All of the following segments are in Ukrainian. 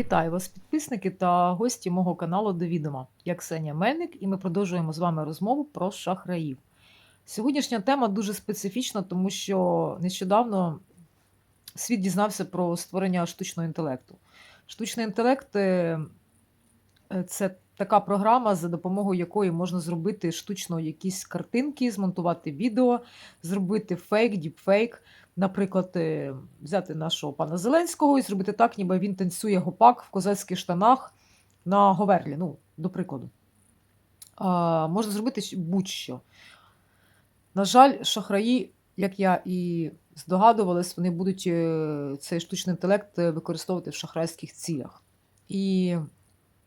Вітаю вас, підписники та гості мого каналу до відома. Я Ксенія Мельник, і ми продовжуємо з вами розмову про шахраїв. Сьогоднішня тема дуже специфічна, тому що нещодавно світ дізнався про створення штучного інтелекту. Штучний інтелект е, це така програма, за допомогою якої можна зробити штучно якісь картинки, змонтувати відео, зробити фейк, діпфейк. Наприклад, е, взяти нашого пана Зеленського і зробити так, ніби він танцює гопак в козацьких штанах на Говерлі. Ну, до прикладу. А, можна зробити будь-що. На жаль, шахраї, як я і здогадувалась, вони будуть е, цей штучний інтелект е, використовувати в шахрайських цілях. І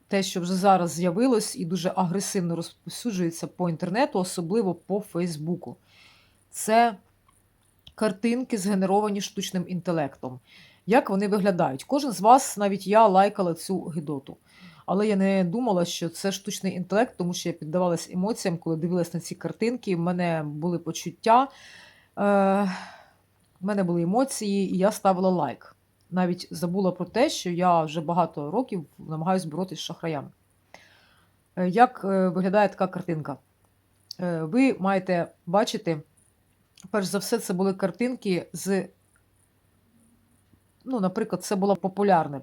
те, що вже зараз з'явилось і дуже агресивно розповсюджується по інтернету, особливо по Фейсбуку, це картинки, згенеровані штучним інтелектом. Як вони виглядають? Кожен з вас, навіть я, лайкала цю гидоту. Але я не думала, що це штучний інтелект, тому що я піддавалась емоціям, коли дивилась на ці картинки. В мене були почуття, е, в мене були емоції, і я ставила лайк. Навіть забула про те, що я вже багато років намагаюся боротися з шахраями. Е, Як е, виглядає така картинка? Ви маєте бачити, перш за все, це були картинки з. Ну, наприклад, це було популярне.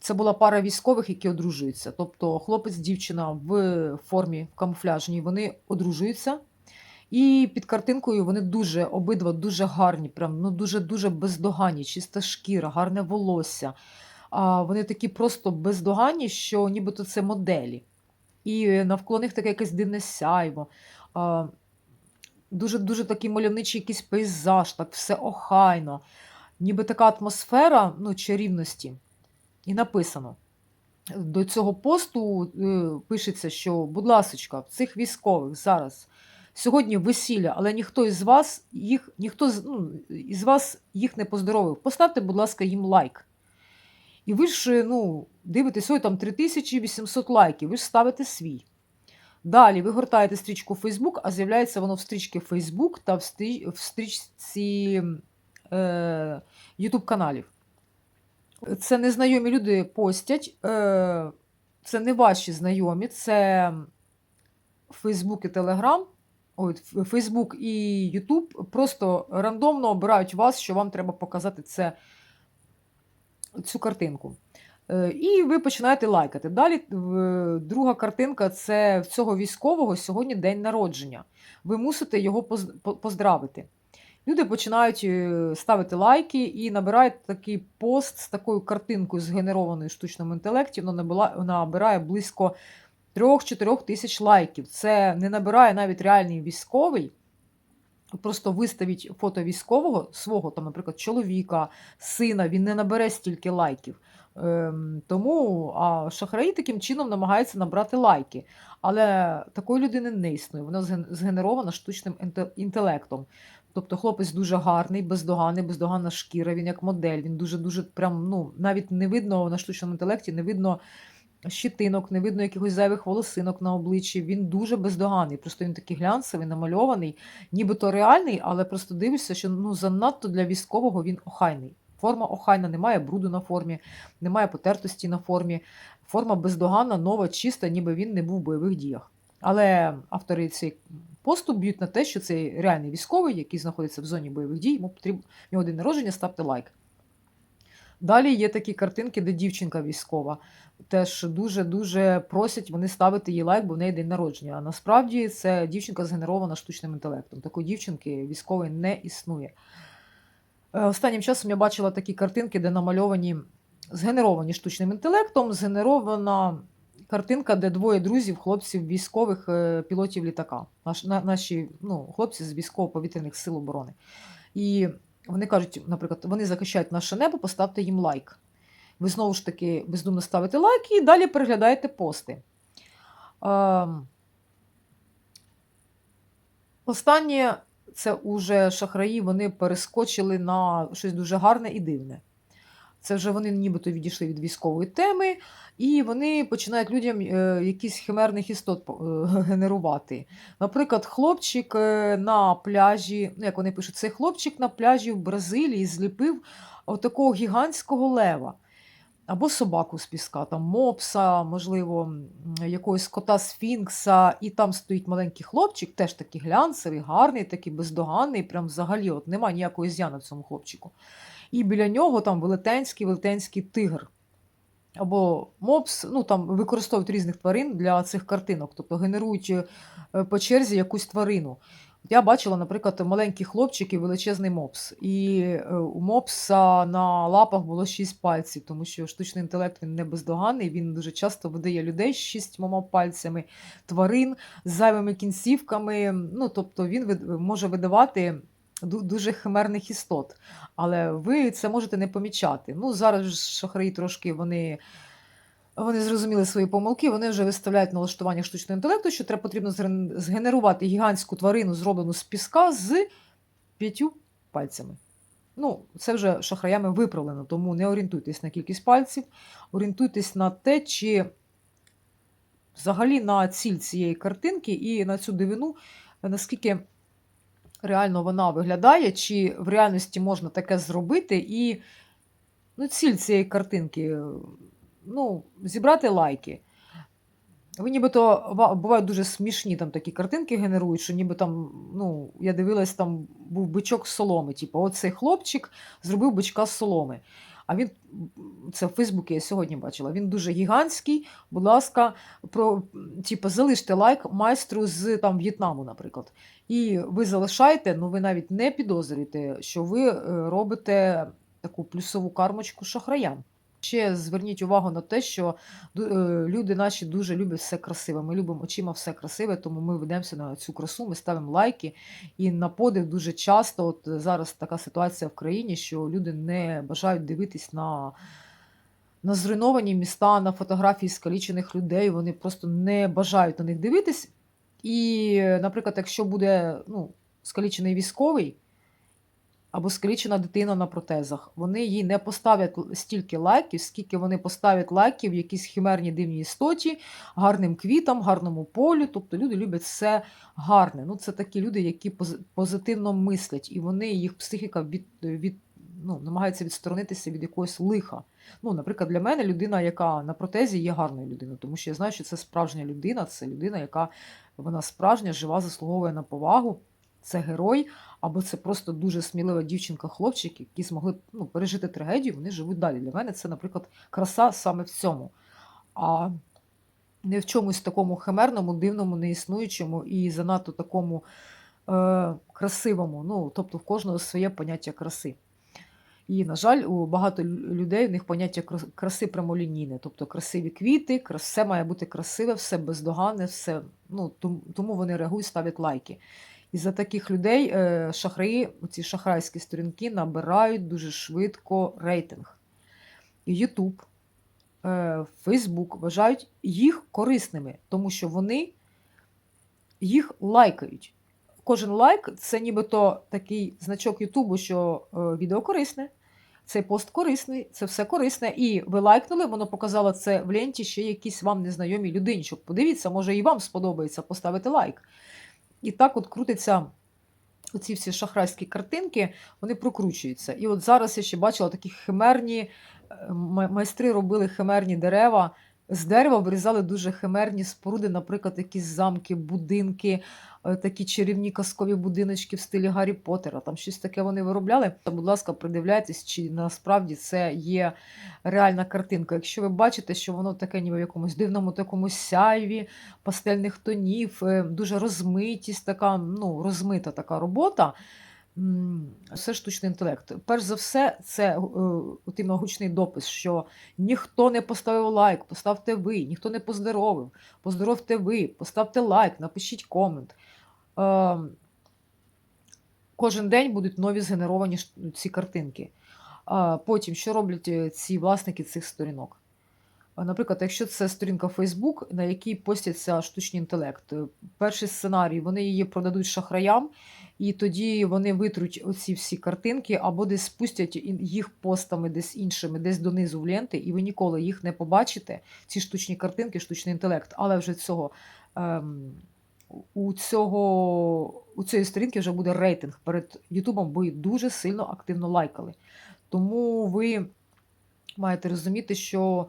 Це була пара військових, які одружуються. Тобто хлопець, дівчина в формі камуфляжній, вони одружуються. І під картинкою вони дуже обидва дуже гарні, прям ну дуже-дуже бездоганні, чиста шкіра, гарне волосся. А вони такі просто бездоганні, що нібито це моделі. І навколо них таке якесь дивне сяйво. А, дуже дуже такий мальовничий якийсь пейзаж, так все охайно, ніби така атмосфера ну, чарівності. І написано. До цього посту е, пишеться, що, будь ласочка, в цих військових зараз сьогодні весілля, але ніхто із вас їх, ніхто ну, із вас їх не поздоровив. Поставте, будь ласка, їм лайк. І ви ж ну, дивитесь, ой, там 3800 лайків, ви ж ставите свій. Далі ви гортаєте стрічку Facebook, а з'являється воно в стрічці Facebook та в стрі- в стрічці е, YouTube каналів. Це незнайомі люди постять, е, це не ваші знайомі, це Facebook і Telegram, ой, Facebook і YouTube просто рандомно обирають вас, що вам треба показати це, цю картинку. Е, І ви починаєте лайкати. Далі друга картинка це в цього військового сьогодні день народження. Ви мусите його поз- поздравити. Люди починають е, ставити лайки і набирають такий пост з такою картинкою, згенерованою штучному інтелекті. Набила- набирає близько 3-4 тисяч лайків. Це не набирає навіть реальний військовий. Просто виставіть фото військового свого, там, наприклад, чоловіка, сина, він не набере стільки лайків. Ем, тому а шахраї таким чином намагаються набрати лайки. Але такої людини не існує. Вона зген- згенерована штучним інтелектом. Тобто хлопець дуже гарний, бездоганний, бездоганна шкіра, він як модель, він дуже-дуже прям, ну, навіть не видно на штучному інтелекті, не видно щитинок, не видно якихось зайвих волосинок на обличчі. Він дуже бездоганний. Просто він такий глянцевий, намальований, нібито реальний, але просто дивишся, що ну, занадто для військового він охайний. Форма охайна, немає бруду на формі, немає потертості на формі. Форма бездоганна, нова, чиста, ніби він не був в бойових діях. Але автори цей посту б'ють на те, що цей реальний військовий, який знаходиться в зоні бойових дій, йому потрібно в нього день народження, ставте лайк. Далі є такі картинки, де дівчинка військова. Теж дуже-дуже просять вони ставити їй лайк, бо в неї день народження. А насправді це дівчинка згенерована штучним інтелектом. Такої дівчинки військової не існує. Е, Останнім часом я бачила такі картинки, де намальовані, згенеровані штучним інтелектом, згенерована картинка, де двоє друзів, хлопців, військових е, пілотів літака. Наш, на, наші ну, хлопці з військово-повітряних сил оборони. І вони кажуть, наприклад, вони захищають наше небо, поставте їм лайк. Ви знову ж таки бездумно ставите лайк і далі переглядаєте пости. Ем, Останнє це уже шахраї, вони перескочили на щось дуже гарне і дивне. Це вже вони нібито відійшли від військової теми, і вони починають людям е, якісь химерних істот е, генерувати. Наприклад, хлопчик е, на пляжі, ну як вони пишуть, цей хлопчик на пляжі в Бразилії зліпив отакого гігантського лева. Або собаку з піска, там мопса, можливо, якогось кота сфінкса, і там стоїть маленький хлопчик, теж такий глянцевий, гарний, такий бездоганний, прям взагалі от немає ніякої з'яни в цьому хлопчику. І біля нього там велетенський велетенський тигр. Або мопс, ну там використовують різних тварин для цих картинок, тобто генерують е, по черзі якусь тварину. Я бачила, наприклад, маленький хлопчик і величезний мопс. І е, у мопса на лапах було шість пальців, тому що штучний інтелект він не бездоганний, він дуже часто видає людей з шістьма пальцями, тварин з зайвими кінцівками. Ну, тобто він вид- може видавати дуже химерних істот. Але ви це можете не помічати. Ну, зараз шахраї трошки вони. Вони зрозуміли свої помилки, вони вже виставляють налаштування штучного інтелекту, що треба потрібно згенерувати гігантську тварину, зроблену з піска з п'ятью пальцями. Ну, це вже шахраями виправлено, тому не орієнтуйтесь на кількість пальців, орієнтуйтесь на те, чи взагалі на ціль цієї картинки і на цю дивину, наскільки реально вона виглядає, чи в реальності можна таке зробити, і ну, ціль цієї картинки ну, зібрати лайки. Ви нібито бувають дуже смішні там такі картинки генерують, що ніби там, ну, я дивилась, там був бичок з соломи. Типу, оцей хлопчик зробив бичка з соломи. А він, це в Фейсбуці я сьогодні бачила, він дуже гігантський. Будь ласка, про, типу, залиште лайк майстру з там, В'єтнаму, наприклад. І ви залишаєте, ну ви навіть не підозрюєте, що ви е, робите таку плюсову кармочку шахраям. Ще зверніть увагу на те, що е, люди наші дуже люблять все красиве. Ми любимо очима все красиве, тому ми ведемося на цю красу, ми ставимо лайки. І на подив дуже часто, от зараз така ситуація в країні, що люди не бажають дивитись на, на зруйновані міста, на фотографії скалічених людей. Вони просто не бажають на них дивитись. І, наприклад, якщо буде ну, скалічений військовий, або скалічена дитина на протезах. Вони їй не поставлять стільки лайків, скільки вони поставлять лайків якійсь химерній дивній істоті, гарним квітам, гарному полю. Тобто люди люблять все гарне. Ну, це такі люди, які позитивно мислять, і вони, їх психіка від, від, ну, намагається відсторонитися від якогось лиха. Ну, наприклад, для мене людина, яка на протезі, є гарною людиною, тому що я знаю, що це справжня людина, це людина, яка вона справжня, жива, заслуговує на повагу. Це герой, або це просто дуже смілива дівчинка-хлопчик, які змогли ну, пережити трагедію, вони живуть далі. Для мене це, наприклад, краса саме в цьому. А не в чомусь такому химерному, дивному, неіснуючому і занадто такому е, красивому. Ну, тобто в кожного своє поняття краси. І, на жаль, у багато людей в них поняття краси прямолінійне, тобто красиві квіти, все має бути красиве, все бездоганне, все. Ну, тому вони реагують, ставлять лайки. І за таких людей е, шахраї, ці шахрайські сторінки набирають дуже швидко рейтинг. YouTube, е, Facebook вважають їх корисними, тому що вони їх лайкають. Кожен лайк це нібито такий значок Ютубу, що е, відео корисне, цей пост корисний, це все корисне. І ви лайкнули, воно показало це в ленті ще якійсь вам незнайомій людині. Щоб подивіться, може і вам сподобається поставити лайк. І так от крутиться оці всі шахрайські картинки, вони прокручуються. І от зараз я ще бачила такі химерні е, майстри робили химерні дерева. З дерева вирізали дуже химерні споруди, наприклад, якісь замки, будинки, е, такі чарівні казкові будиночки в стилі Гаррі Поттера. Там щось таке вони виробляли. Та, будь ласка, придивляйтесь, чи насправді це є реальна картинка. Якщо ви бачите, що воно таке ніби в якомусь дивному такому сяйві, пастельних тонів, е, дуже розмитість, така ну, розмита така робота. Це штучний інтелект. Перш за все, це е, гучний допис, що ніхто не поставив лайк, поставте ви, ніхто не поздоровив, поздоровте ви, поставте лайк, напишіть комент. Е, Кожен день будуть нові згенеровані ці картинки. Потім, що роблять е, ці власники цих сторінок? Наприклад, якщо це сторінка Facebook, на якій постяться штучний інтелект, е, перший сценарій, вони її продадуть шахраям, і тоді вони витруть оці всі картинки або десь спустять їх постами десь іншими, десь донизу в ленти, і ви ніколи їх не побачите, ці штучні картинки, штучний інтелект. Але вже цього. Ем, у цього у цієї сторінки вже буде рейтинг перед Ютубом, бо її дуже сильно активно лайкали. Тому ви маєте розуміти, що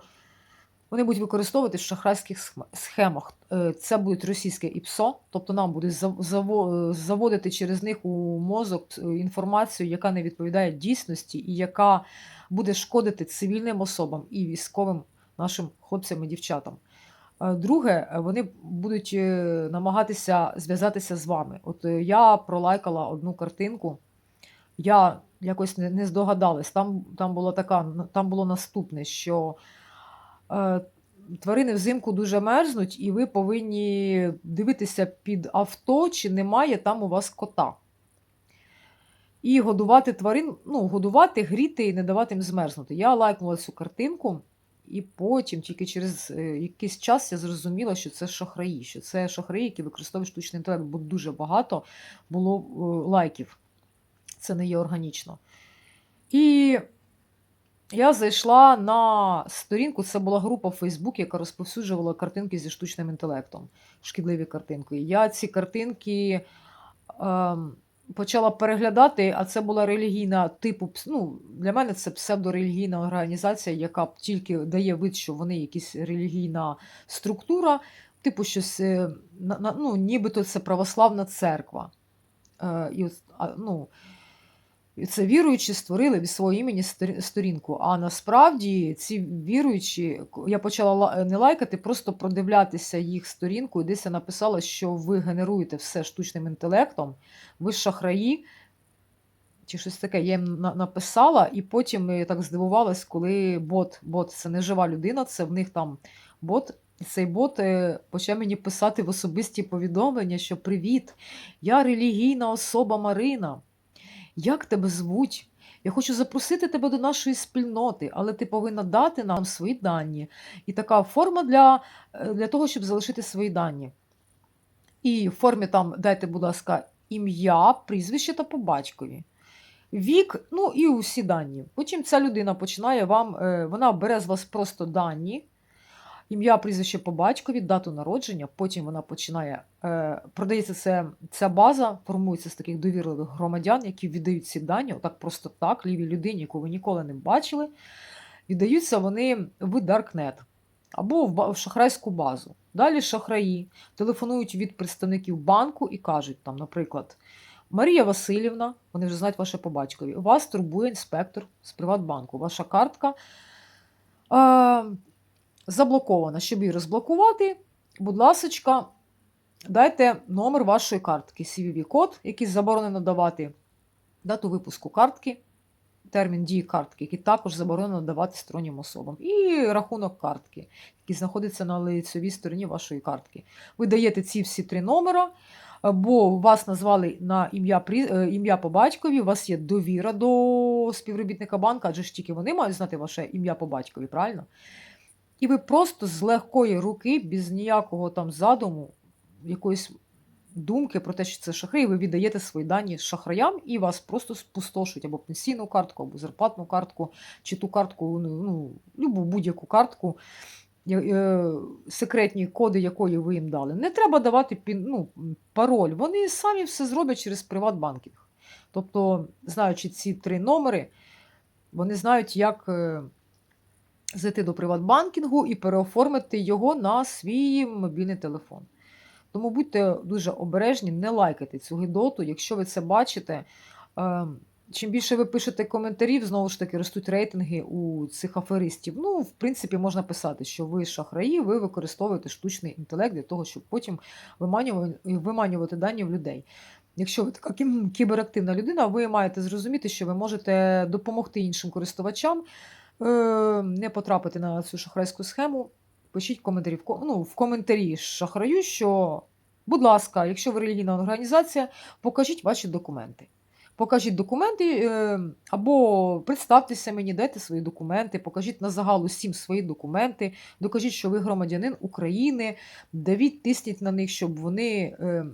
вони будуть використовувати в шахрайських схемах. Е, Це будуть російське ІПСО, тобто нам буде е, заводити через них у мозок е, інформацію, яка не відповідає дійсності і яка буде шкодити цивільним особам і військовим нашим хлопцям і дівчатам. Друге, вони будуть намагатися зв'язатися з вами. От я пролайкала одну картинку, я якось не, здогадалась. Там, там було така, там було наступне, що тварини взимку дуже мерзнуть, і ви повинні дивитися під авто, чи немає там у вас кота. І годувати тварин, ну, годувати, гріти і не давати їм змерзнути. Я лайкнула цю картинку, і потім, тільки через е, якийсь час, я зрозуміла, що це шахраї, що це шахраї, які використовують штучний інтелект, бо дуже багато було е, лайків. Це не є органічно. І я зайшла на сторінку, це була група в Facebook, яка розповсюджувала картинки зі штучним інтелектом, шкідливі картинки. Я ці картинки ем, почала переглядати, а це була релігійна типу, ну, для мене це псевдорелігійна організація, яка тільки дає вид, що вони якась релігійна структура, типу щось, е, ну, нібито це православна церква. Е, і, ну, це віруючі створили від свого імені сторінку. А насправді ці віруючі, я почала не лайкати, просто продивлятися їх сторінку, і десь я написала, що ви генеруєте все штучним інтелектом, ви шахраї, чи щось таке. Я їм написала, і потім я так здивувалась, коли бот, бот це не жива людина, це в них там бот. Цей бот е, почав мені писати в особисті повідомлення, що привіт, я релігійна особа Марина. Як тебе звуть? Я хочу запросити тебе до нашої спільноти, але ти повинна дати нам свої дані. І така форма для, е, для того, щоб залишити свої дані. І в формі там дайте, будь ласка, ім'я, прізвище та по батькові. Вік, ну і усі дані. Потім ця людина починає вам, е, вона бере з вас просто дані, ім'я, прізвище по батькові, дату народження. Потім вона починає, е, продається це, ця база, формується з таких довірливих громадян, які віддають ці дані, отак просто так, лівій людині, яку ви ніколи не бачили. Віддаються вони в Даркнет або в, шахрайську базу. Далі шахраї телефонують від представників банку і кажуть, там, наприклад, Марія Васильівна, вони вже знають ваше по батькові, вас турбує інспектор з Приватбанку. Ваша картка е, заблокована. Щоб її розблокувати, будь ласочка, дайте номер вашої картки, CVV-код, який заборонено давати, дату випуску картки, термін дії картки, який також заборонено давати стороннім особам, і рахунок картки, який знаходиться на лицевій стороні вашої картки. Ви даєте ці всі три номера, бо вас назвали на ім'я е, ім'я по батькові, у вас є довіра до співробітника банка, адже ж тільки вони мають знати ваше ім'я по батькові, правильно? І ви просто з легкої руки, без ніякого там задуму, якоїсь думки про те, що це шахраї, ви віддаєте свої дані шахраям і вас просто спустошують або пенсійну картку, або зарплатну картку, чи ту картку, ну, ну любу будь-яку картку, е, секретні коди якої ви їм дали. Не треба давати ну, пароль. Вони самі все зроблять через Приватбанкінг. Тобто, знаючи ці три номери, вони знають, як. Зайти до Приватбанкінгу і переоформити його на свій мобільний телефон. Тому будьте дуже обережні, не лайкайте цю гидоту. Якщо ви це бачите, е, чим більше ви пишете коментарів, знову ж таки ростуть рейтинги у цих аферистів. Ну, в принципі, можна писати, що ви шахраї, ви використовуєте штучний інтелект для того, щоб потім виманювати, дані в людей. Якщо ви така кіберактивна людина, ви маєте зрозуміти, що ви можете допомогти іншим користувачам не потрапити на цю шахрайську схему. Пишіть коментарі, в, ну, в коментарі шахраю, що, будь ласка, якщо ви релігійна організація, покажіть ваші документи. Покажіть документи е, або представтеся мені, дайте свої документи, покажіть на загал усім свої документи, докажіть, що ви громадянин України, давіть, тисніть на них, щоб вони, е,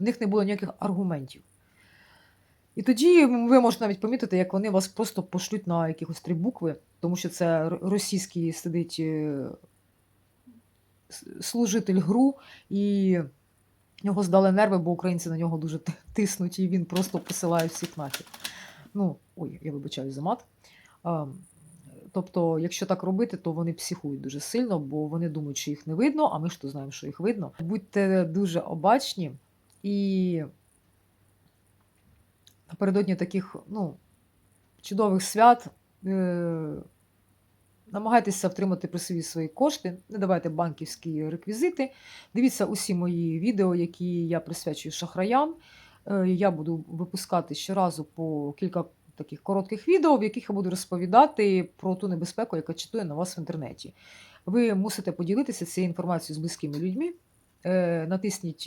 в них не було ніяких аргументів. І тоді ви можете навіть помітити, як вони вас просто пошлють на якихось три букви, тому що це російський сидить е, служитель ГРУ, і в нього здали нерви, бо українці на нього дуже тиснуть, і він просто посилає всіх нахід. Ну, ой, я вибачаю за мат. Тобто, якщо так робити, то вони психують дуже сильно, бо вони думають, що їх не видно, а ми ж то знаємо, що їх видно. Будьте дуже обачні і напередодні таких ну, чудових свят е, намагайтеся втримати при собі свої кошти, не давайте банківські реквізити. Дивіться усі мої відео, які я присвячую шахраям. Е, Я буду випускати щоразу по кілька таких коротких відео, в яких я буду розповідати про ту небезпеку, яка читує на вас в інтернеті. Ви мусите поділитися цією інформацією з близькими людьми. Е, Натисніть,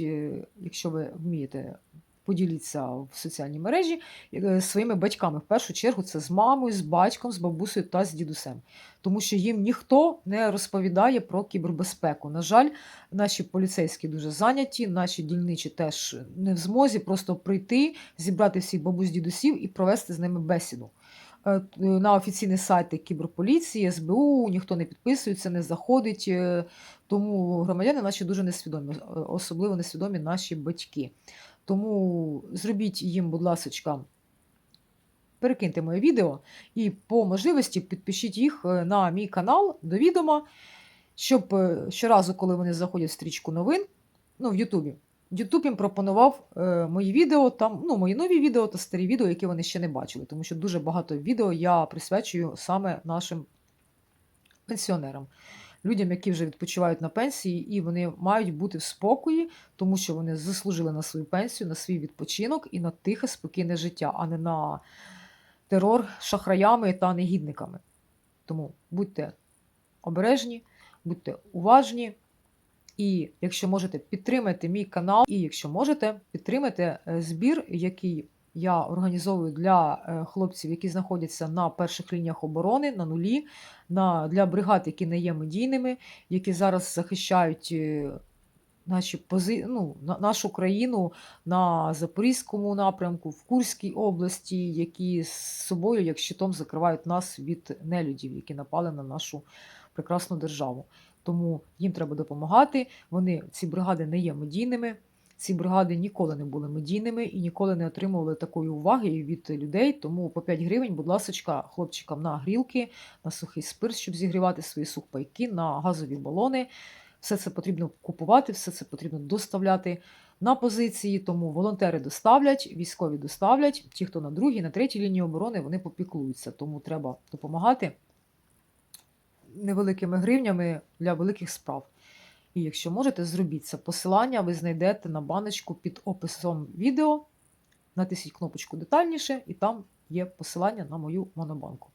якщо ви вмієте, поділіться в соціальній мережі е, своїми батьками. В першу чергу це з мамою, з батьком, з бабусею та з дідусем. Тому що їм ніхто не розповідає про кібербезпеку. На жаль, наші поліцейські дуже зайняті, наші дільничі теж не в змозі просто прийти, зібрати всіх бабусь дідусів і провести з ними бесіду. Е, На офіційні сайти кіберполіції, СБУ ніхто не підписується, не заходить. е, Тому громадяни наші дуже несвідомі, е, особливо несвідомі наші батьки. Тому зробіть їм, будь ласочка, перекиньте моє відео і по можливості підпишіть їх е, на мій канал до відома, щоб е, щоразу, коли вони заходять в стрічку новин, ну, в Ютубі, Ютуб їм пропонував е, мої відео, там, ну, мої нові відео та старі відео, які вони ще не бачили. Тому що дуже багато відео я присвячую саме нашим пенсіонерам. Людям, які вже відпочивають на пенсії, і вони мають бути в спокої, тому що вони заслужили на свою пенсію, на свій відпочинок і на тихе, спокійне життя, а не на терор шахраями та негідниками. Тому будьте обережні, будьте уважні. І якщо можете, підтримайте мій канал. І якщо можете, підтримайте е, збір, який я організовую для е, хлопців, які знаходяться на перших лініях оборони, на нулі, на, для бригад, які не є медійними, які зараз захищають е, наші пози... ну, на- нашу країну на Запорізькому напрямку, в Курській області, які з собою, як щитом, закривають нас від нелюдів, які напали на нашу прекрасну державу. Тому їм треба допомагати. Вони ці бригади не є медійними. Ці бригади ніколи не були медійними і ніколи не отримували такої уваги від людей. Тому по 5 гривень, будь ласка, хлопчикам на грілки, на сухий спирт, щоб зігрівати свої сухпайки, на газові балони. Все це потрібно купувати, все це потрібно доставляти на позиції. Тому волонтери доставлять, військові доставлять. Ті, хто на другій, на третій лінії оборони, вони попіклуються. Тому треба допомагати невеликими гривнями для великих справ. І якщо можете, зробіть це. Посилання ви знайдете на баночку під описом відео. Натисніть кнопочку детальніше, і там є посилання на мою монобанку.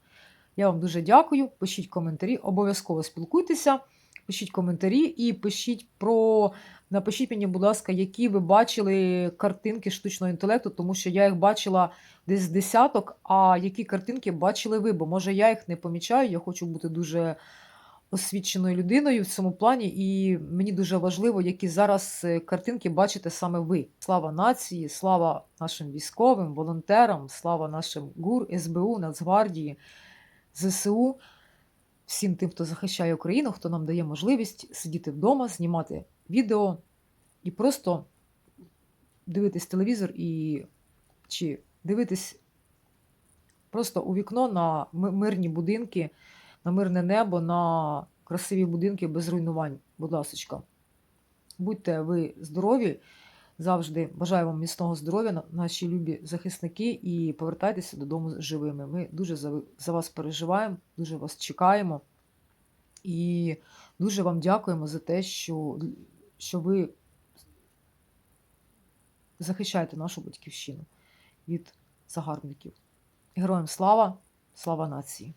Я вам дуже дякую. Пишіть коментарі, обов'язково спілкуйтеся, пишіть коментарі і пишіть про. Напишіть мені, будь ласка, які ви бачили картинки штучного інтелекту, тому що я їх бачила десь з десяток, а які картинки бачили ви, бо може я їх не помічаю, я хочу бути дуже освіченою людиною в цьому плані, і мені дуже важливо, які зараз е, картинки бачите саме ви. Слава нації, слава нашим військовим, волонтерам, слава нашим ГУР, СБУ, Нацгвардії, ЗСУ, всім тим, хто захищає Україну, хто нам дає можливість сидіти вдома, знімати відео і просто дивитись телевізор і чи дивитись просто у вікно на мирні будинки, на мирне небо, на красиві будинки без руйнувань. Будь ласочка. Будьте ви здорові. Завжди бажаю вам міцного здоров'я, наші любі захисники, і повертайтеся додому живими. Ми дуже за, за вас переживаємо, дуже вас чекаємо. І дуже вам дякуємо за те, що, що ви захищаєте нашу батьківщину від загарбників. Героям слава, слава нації!